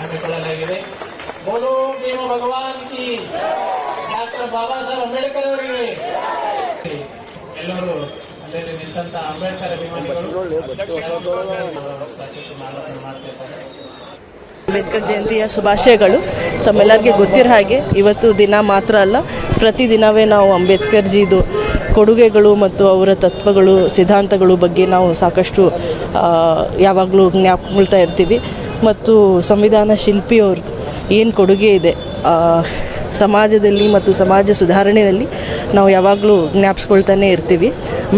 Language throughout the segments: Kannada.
ಹಮ್ಮಿಕೊಳ್ಳಲಾಗಿದೆ. ಬೋಲೋ ಭೀಮ ಭಗವಾನ್ ಕಿ. ಡಾಕ್ಟರ್ ಬಾಬಾ ಸಾಹೇಬ್ ಅಂಬೇಡ್ಕರ್ ಅವರಿಗೆ. ಎಲ್ಲರೂ ಅಲ್ಲಲ್ಲಿ ನಿಂತ ಅಂಬೇಡ್ಕರ್ ಅಭಿಮಾನಿಗಳು ಅಂಬೇಡ್ಕರ್ ಜಯಂತಿಯ ಶುಭಾಶಯಗಳು. ತಮ್ಮೆಲ್ಲರಿಗೆ ಗೊತ್ತಿರೋ ಹಾಗೆ ಇವತ್ತು ದಿನ ಮಾತ್ರ ಅಲ್ಲ, ಪ್ರತಿದಿನವೇ ನಾವು ಅಂಬೇಡ್ಕರ್ ಜಿದು ಕೊಡುಗೆಗಳು ಮತ್ತು ಅವರ ತತ್ವಗಳು, ಸಿದ್ಧಾಂತಗಳು ಬಗ್ಗೆ ನಾವು ಸಾಕಷ್ಟು ಯಾವಾಗಲೂ ಜ್ಞಾಪಕೊಳ್ತಾ ಇರ್ತೀವಿ. ಮತ್ತು ಸಂವಿಧಾನ ಶಿಲ್ಪಿಯವರು ಏನು ಕೊಡುಗೆ ಇದೆ ಸಮಾಜದಲ್ಲಿ ಮತ್ತು ಸಮಾಜ ಸುಧಾರಣೆಯಲ್ಲಿ ನಾವು ಯಾವಾಗಲೂ ಜ್ಞಾಪಿಸ್ಕೊಳ್ತಾನೆ ಇರ್ತೀವಿ.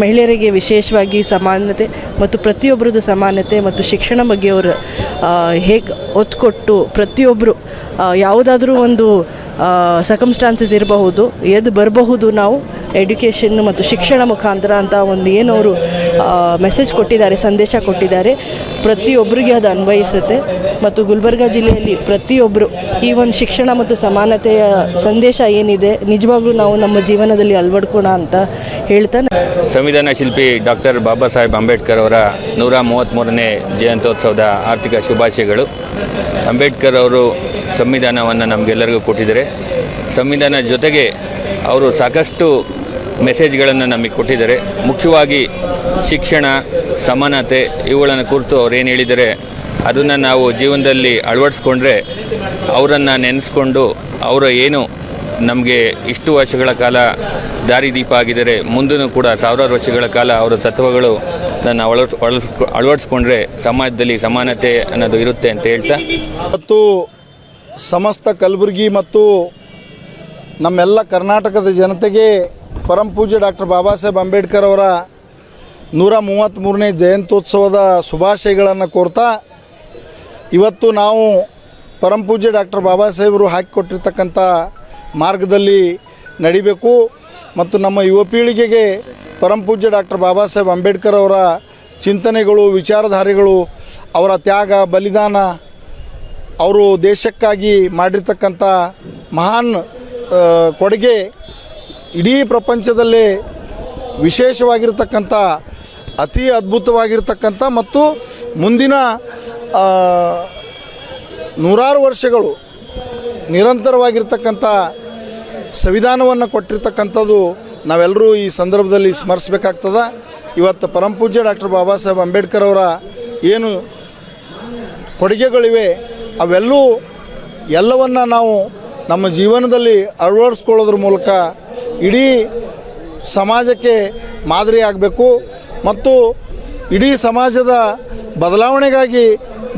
ಮಹಿಳೆಯರಿಗೆ ವಿಶೇಷವಾಗಿ ಸಮಾನತೆ ಮತ್ತು ಪ್ರತಿಯೊಬ್ಬರದ್ದು ಸಮಾನತೆ ಮತ್ತು ಶಿಕ್ಷಣ ಬಗ್ಗೆ ಅವರು ಹೇಗೆ ಒತ್ತು ಕೊಟ್ಟು ಪ್ರತಿಯೊಬ್ಬರು ಯಾವುದಾದ್ರೂ ಒಂದು ಸಕಮ್ಸ್ಟಾನ್ಸಸ್ ಇರಬಹುದು ಎದ್ದು ಬರಬಹುದು ನಾವು ಎಡ್ಯುಕೇಷನ್ ಮತ್ತು ಶಿಕ್ಷಣ ಮುಖಾಂತರ ಅಂತ ಒಂದು ಏನು ಅವರು ಮೆಸೇಜ್ ಕೊಟ್ಟಿದ್ದಾರೆ, ಸಂದೇಶ ಕೊಟ್ಟಿದ್ದಾರೆ. ಪ್ರತಿಯೊಬ್ಬರಿಗೆ ಅದು ಅನ್ವಯಿಸುತ್ತೆ. ಮತ್ತು ಗುಲ್ಬರ್ಗ ಜಿಲ್ಲೆಯಲ್ಲಿ ಪ್ರತಿಯೊಬ್ಬರು ಈ ಒಂದು ಶಿಕ್ಷಣ ಮತ್ತು ಸಮಾನತೆಯ ಸಂದೇಶ ಏನಿದೆ, ನಿಜವಾಗ್ಲೂ ನಾವು ನಮ್ಮ ಜೀವನದಲ್ಲಿ ಅಳವಡ್ಕೋಣ ಅಂತ ಹೇಳ್ತಾನೆ. ಸಂವಿಧಾನ ಶಿಲ್ಪಿ ಡಾಕ್ಟರ್ ಬಾಬಾ ಸಾಹೇಬ್ ಅಂಬೇಡ್ಕರ್ ಅವರ ನೂರ ಮೂವತ್ತ್ಮೂರನೇ ಜಯಂತ್ಯೋತ್ಸವದ ಆರ್ಥಿಕ ಶುಭಾಶಯಗಳು. ಅಂಬೇಡ್ಕರ್ ಅವರು ಸಂವಿಧಾನವನ್ನು ನಮಗೆಲ್ಲರಿಗೂ ಕೊಟ್ಟಿದ್ದಾರೆ. ಸಂವಿಧಾನ ಜೊತೆಗೆ ಅವರು ಸಾಕಷ್ಟು ಮೆಸೇಜ್ಗಳನ್ನು ನಮಗೆ ಕೊಟ್ಟಿದ್ದಾರೆ. ಮುಖ್ಯವಾಗಿ ಶಿಕ್ಷಣ, ಸಮಾನತೆ ಇವುಗಳನ್ನು ಕುರಿತು ಅವ್ರು ಏನು ಹೇಳಿದ್ದಾರೆ, ಅದನ್ನು ನಾವು ಜೀವನದಲ್ಲಿ ಅಳವಡಿಸ್ಕೊಂಡ್ರೆ ಅವರನ್ನು ನೆನೆಸ್ಕೊಂಡು ಅವರ ಏನು ನಮಗೆ ಇಷ್ಟು ವರ್ಷಗಳ ಕಾಲ ದಾರಿದೀಪ ಆಗಿದ್ದಾರೆ ಮುಂದೂ ಕೂಡ ಸಾವಿರಾರು ವರ್ಷಗಳ ಕಾಲ ಅವರ ತತ್ವಗಳು ನನ್ನ ಅಳವಡಿಸ್, ಅಳವಡಿಸ್ಕೊಂಡ್ರೆ ಸಮಾಜದಲ್ಲಿ ಸಮಾನತೆ ಅನ್ನೋದು ಇರುತ್ತೆ ಅಂತ ಹೇಳ್ತಾ. ಮತ್ತು ಸಮಸ್ತ ಕಲಬುರಗಿ ಮತ್ತು ನಮ್ಮೆಲ್ಲ ಕರ್ನಾಟಕದ ಜನತೆಗೆ ಪರಂ ಪೂಜ್ಯ ಡಾಕ್ಟರ್ ಬಾಬಾ ಸಾಹೇಬ್ ಅಂಬೇಡ್ಕರ್ ಅವರ ನೂರ ಮೂವತ್ತ್ಮೂರನೇ ಜಯಂತ್ಯೋತ್ಸವದ ಶುಭಾಶಯಗಳನ್ನು ಕೋರ್ತಾ ಇವತ್ತು ನಾವು ಪರಂ ಪೂಜ್ಯ ಡಾಕ್ಟರ್ ಬಾಬಾ ಸಾಹೇಬರು ಹಾಕಿಕೊಟ್ಟಿರ್ತಕ್ಕಂಥ ಮಾರ್ಗದಲ್ಲಿ ನಡಿಬೇಕು ಮತ್ತು ನಮ್ಮ ಯುವ ಪೀಳಿಗೆಗೆ ಪರಂ ಪೂಜ್ಯ ಡಾಕ್ಟರ್ ಬಾಬಾ ಸಾಹೇಬ್ ಅಂಬೇಡ್ಕರ್ ಅವರ ಚಿಂತನೆಗಳು, ವಿಚಾರಧಾರೆಗಳು, ಅವರ ತ್ಯಾಗ, ಬಲಿದಾನ ಅವರು ದೇಶಕ್ಕಾಗಿ ಮಾಡಿರ್ತಕ್ಕಂಥ ಮಹಾನ್ ಕೊಡುಗೆ ಇಡೀ ಪ್ರಪಂಚದಲ್ಲಿ ವಿಶೇಷವಾಗಿರ್ತಕ್ಕಂಥ, ಅತಿ ಅದ್ಭುತವಾಗಿರ್ತಕ್ಕಂಥ ಮತ್ತು ಮುಂದಿನ ನೂರಾರು ವರ್ಷಗಳು ನಿರಂತರವಾಗಿರ್ತಕ್ಕಂಥ ಸಂವಿಧಾನವನ್ನು ಕೊಟ್ಟಿರ್ತಕ್ಕಂಥದ್ದು ನಾವೆಲ್ಲರೂ ಈ ಸಂದರ್ಭದಲ್ಲಿ ಸ್ಮರಿಸ್ಬೇಕಾಗ್ತದ. ಇವತ್ತು ಪರಂಪೂಜ್ಯ ಡಾಕ್ಟರ್ ಬಾಬಾ ಸಾಹೇಬ್ ಅಂಬೇಡ್ಕರ್ ಅವರ ಏನು ಕೊಡುಗೆಗಳಿವೆ, ಅವೆಲ್ಲೂ ಎಲ್ಲವನ್ನು ನಾವು ನಮ್ಮ ಜೀವನದಲ್ಲಿ ಅಳವಡಿಸ್ಕೊಳ್ಳೋದ್ರ ಮೂಲಕ ಇಡೀ ಸಮಾಜಕ್ಕೆ ಮಾದರಿ ಆಗಬೇಕು ಮತ್ತು ಇಡೀ ಸಮಾಜದ ಬದಲಾವಣೆಗಾಗಿ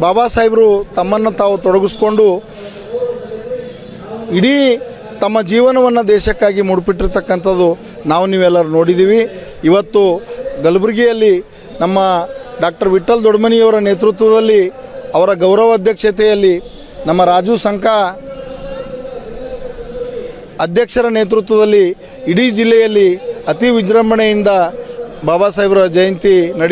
ಬಾಬಾ ಸಾಹೇಬರು ತಮ್ಮನ್ನು ತಾವು ತೊಡಗಿಸ್ಕೊಂಡು ಇಡೀ ತಮ್ಮ ಜೀವನವನ್ನು ದೇಶಕ್ಕಾಗಿ ಮುಡುಪಿಟ್ಟಿರ್ತಕ್ಕಂಥದ್ದು ನಾವು ನೀವೆಲ್ಲರೂ ನೋಡಿದ್ದೀವಿ. ಇವತ್ತು ಕಲಬುರಗಿಯಲ್ಲಿ ನಮ್ಮ ಡಾಕ್ಟರ್ ವಿಠಲ್ ದೊಡ್ಮನಿಯವರ ನೇತೃತ್ವದಲ್ಲಿ ಅವರ ಗೌರವ ಅಧ್ಯಕ್ಷತೆಯಲ್ಲಿ ನಮ್ಮ ರಾಜು ಸಂಕ ಅಧ್ಯಕ್ಷರ ನೇತೃತ್ವದಲ್ಲಿ ಇಡೀ ಜಿಲ್ಲೆಯಲ್ಲಿ ಅತಿ ವಿಜೃಂಭಣೆಯಿಂದ ಬಾಬಾ ಸಾಹೇಬರ ಜಯಂತಿ ನಡೀತಾ